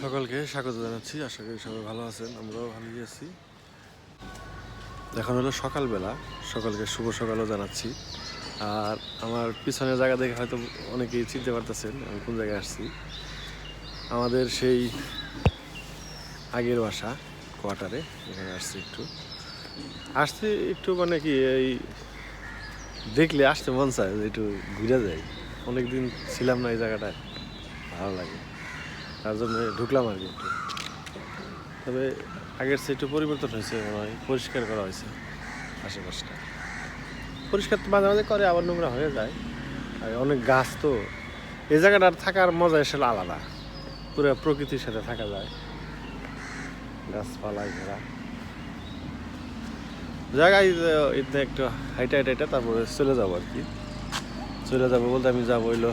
সকলকে স্বাগত জানাচ্ছি। আশা করি সবাই ভালো আছেন, আমরাও ভালোই আছি। এখন হলো সকালবেলা, সকলকে শুভ সকালও জানাচ্ছি। আর আমার পিছনের জায়গা দেখে হয়তো অনেকেই চিনতে পারতেছেন আমি কোন জায়গায় আসছি। আমাদের সেই আগের বাসা, কোয়ার্টারে, এখানে আসছি একটু। আসতে একটু মানে কি, এই দেখলে আসতে মন চায় একটু ঘুরে যাই। অনেকদিন ছিলাম না এই জায়গাটায়, ভালো লাগে। তার জন্য ঢুকলাম আর কি। তবে আগের চেয়ে একটু পরিবর্তন হয়েছে মনে হয়, পরিষ্কার করা হয়েছে আশেপাশটা। পরিষ্কার তো মাঝে মাঝে করে, আবার নোংরা হয়ে যায়। আর অনেক গাছ তো, এই জায়গাটার থাকার মজা আসলে আলাদা। পুরো প্রকৃতির সাথে থাকা যায়। গাছপালায় ঘেরা। জায়গায় এতে একটু হাইটা হাইটা, তারপরে চলে যাব আর কি। চলে যাব বলতে আমি যাব হইল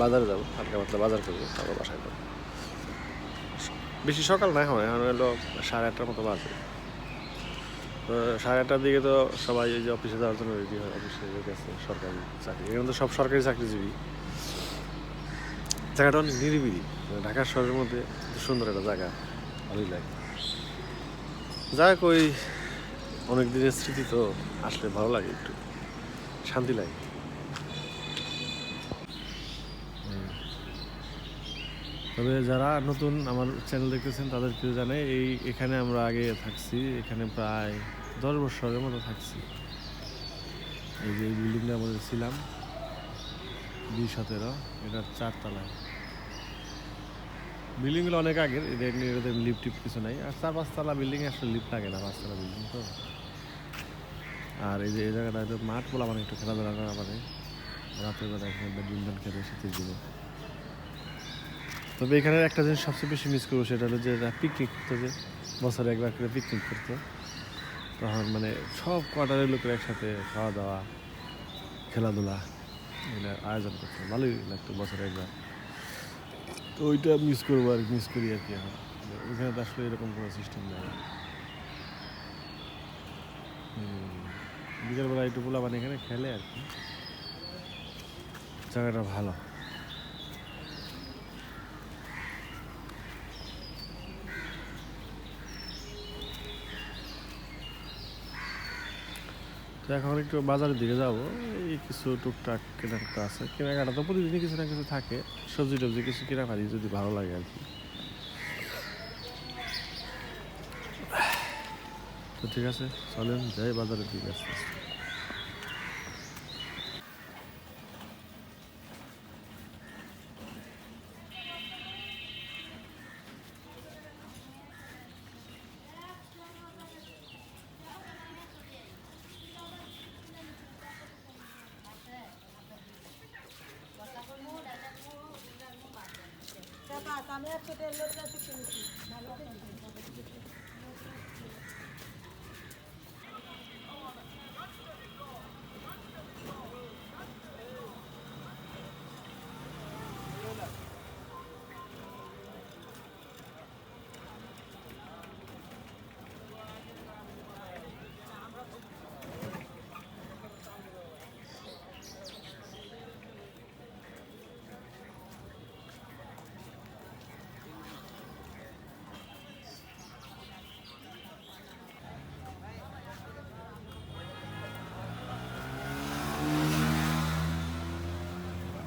বাজারে যাব, হালকা পাতলা বাজার করব, তারপর বাসায় যাব। বেশি সকাল না হয়, এখন হলো সাড়ে আটটার মতো বাজে। তো সাড়ে আটটার দিকে তো সবাই ওই যে অফিসে যাওয়ার জন্য রেডি হয় অফিসে গেছে সরকারি চাকরি। এখানে তো সব সরকারি চাকরিজীবী। জায়গাটা অনেক নিরিবিলি, ঢাকার শহরের মধ্যে সুন্দর একটা জায়গা, ভালোই লাগে। যাক ওই অনেক দিনের স্মৃতি তো আসলে ভালো লাগে একটু, শান্তি লাগে। তবে যারা নতুন আমার চ্যানেল দেখতেছেন তাদের কেউ জানে এই এখানে আমরা আগে থাকছি। এখানে প্রায় দশ বছরের মতো থাকছি। এই যে এই বিল্ডিংটার মধ্যে ছিলাম দুই সতেরো, এটার চারতলায়। বিল্ডিংগুলো অনেক আগের, এদের এদের লিফট টিপ কিছু নাই। আর চার পাঁচতলা বিল্ডিং আসলে লিফট লাগে না, পাঁচতলা বিল্ডিং তো। আর এই যে এই জায়গাটা মাঠ বলা মানে একটু খেলাধুলা করা পারে রাতের বেলা এখানে ব্যাডমিন্টন খেলে শীতের দিনে তবে এখানে একটা জিনিস সবচেয়ে বেশি মিস করব, সেটা হলো যে পিকনিক করতো যে বছরে একবার করে পিকনিক করতো। তখন মানে সব কোয়ার্টারের লোকের একসাথে খাওয়া দাওয়া খেলাধুলা এগুলো আয়োজন করতো। ভালোই লাগতো বছরে একবার। তো ওইটা মিস করব আর মিস করি আর কি ওইখানে তো আসলে এরকম কোনো সিস্টেম নেই। বিকেলবেলা একটু পোলা মানে এখানে খেলে আর কি। জায়গাটা ভালো। তো এখন একটু বাজারের দিকে যাব। এই কিছু টুকটাক কেনাকাটা আছে। কেনাকাটা তো প্রতিদিনই কিছু না কিছু থাকে। সবজি টবজি কিছু কেনা পারি যদি ভালো লাগে আর কি। তো ঠিক আছে, চলেন যাই বাজারের দিকে আস্তে আমি আর ছোট লোকটা কিনেছি ভালো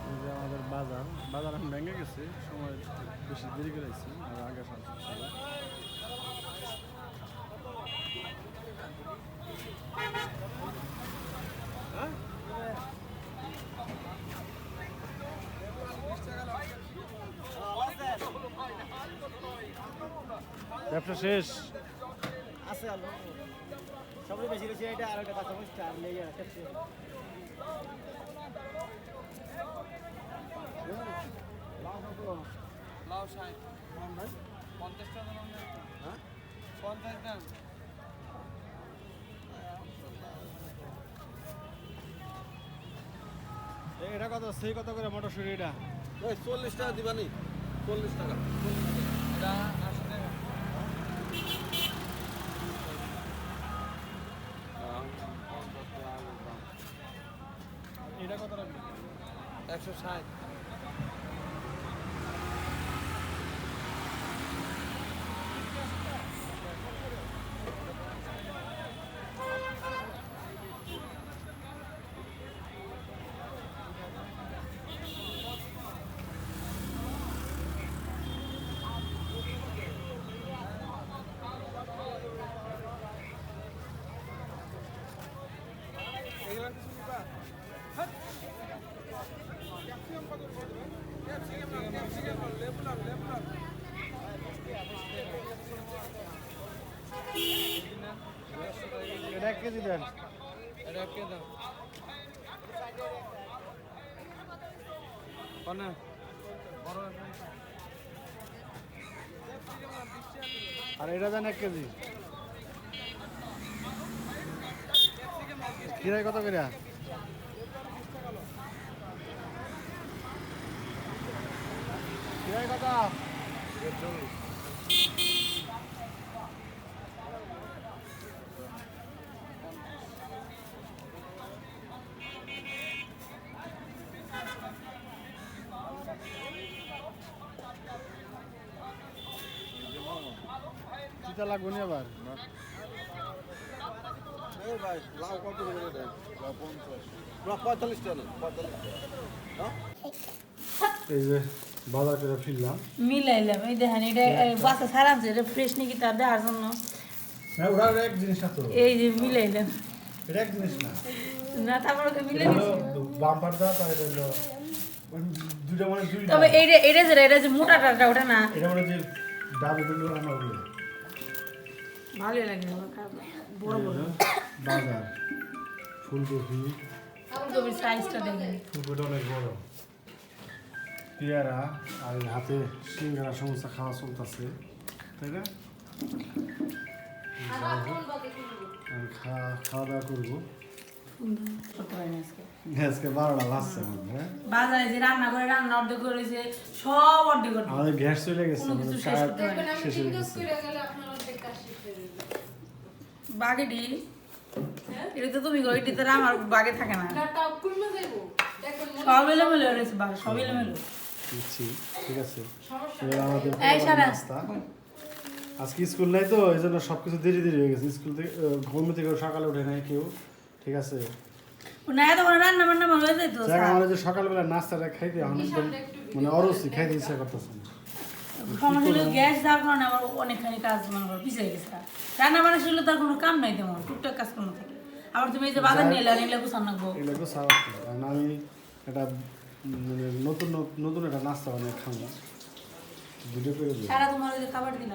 এই যে আমাদের বাজার বাজার এখন সময় বেশি দেরি করে আছি আর আগে সাথে ছিল ব্যবসা শেষ? আছে আলু। সবচেয়ে বেশি বেশি এটা আর একটা কাঁচা মরিচ আর লেগে একটা লাউ ষাট পঞ্চাশ টাকা দাম। হ্যাঁ। পঞ্চাশ এটা কত? সেই কত করে মটরশুটি এটা? ওই চল্লিশ টাকা দিবানি। চল্লিশ টাকা। এটা আশি টাকা। এটা কত রাখবি? একশো ষাট। এক কেজি দেন। আর এটা দেন এক কেজি। কিরাই কত করে? কিরাই কত? চিতা লাগবে না আবার? এই যে বাজার করে ফিরলাম। মিলাইলাম এই দেখেন এটা বাসা সারা আছে এটা ফ্রেশ নাকি তার দেওয়ার জন্য। হ্যাঁ ওরা এক জিনিস না তো এই যে মিলাইলাম। এটা এক জিনিস না। না তারপরে তো মিলে দিছি বাম্পার তার হলো দুটো মানে দুই তবে এইটা এটা যেটা এটা যে মোটাটা ওটা না। এটা মানে যে ডাবল ডাবল ভালোই লাগে আমার বড় বড়। বাজার ফুলকপি। ফুলকপির সাইজটা দেখেন। ফুলকপিটা অনেক বড়। পেয়ারা আর হাতে সিঙ্গারা সমস্ত খাওয়া চলতেছে তাই না? আমি খাওয়া খাওয়া দাওয়া করব। আজকে বারোটা বাজছে হ্যাঁ বাজারে যে রান্না করে রান্না অর্ধেক করেছে সব অর্ধেক করে আমাদের গ্যাস চলে গেছে কোনো কিছু শেষ করতে পারি না। শেষ হয়ে গেছে। বাগেটি? এটা তো তুমি গো এটি তো আমার বাগে থাকে না। সব এলোমেলো রয়েছে বাগে সব এলোমেলো। ঠিক আছে। এবার আমাদের এই সারা। নাস্তা। আজকে স্কুল নাই তো এই জন্য সব কিছু দেরি দেরি হয়ে গেছে। স্কুল থেকে ঘুম থেকে সকালে উঠে নাই কেউ ঠিক আছে। না এত রান্না বান্না হয়ে যেত যাক আমার যে সকালবেলা নাস্তাটা খাইতে একদম মানে অরসি খাইতে ইচ্ছা করতেছে না। সমস্যা হলো গ্যাস কারণে আমার অনেকখানি কাজ মনে করো পিছিয়ে গেছে। রান্না বান্না ছিল তার কোনো কাম নাই তেমন টুকটাক কাজ কোনো থাকে আবার তুমি এই যে বাজার নিয়ে এলে এগুলো গুছান রাখব এগুলো তো কারণ আমি একটা মানে নতুন নতুন একটা নাস্তা বানিয়ে খাব। ভিডিও করে সারা তোমার ওই যে খাবার দিলাম।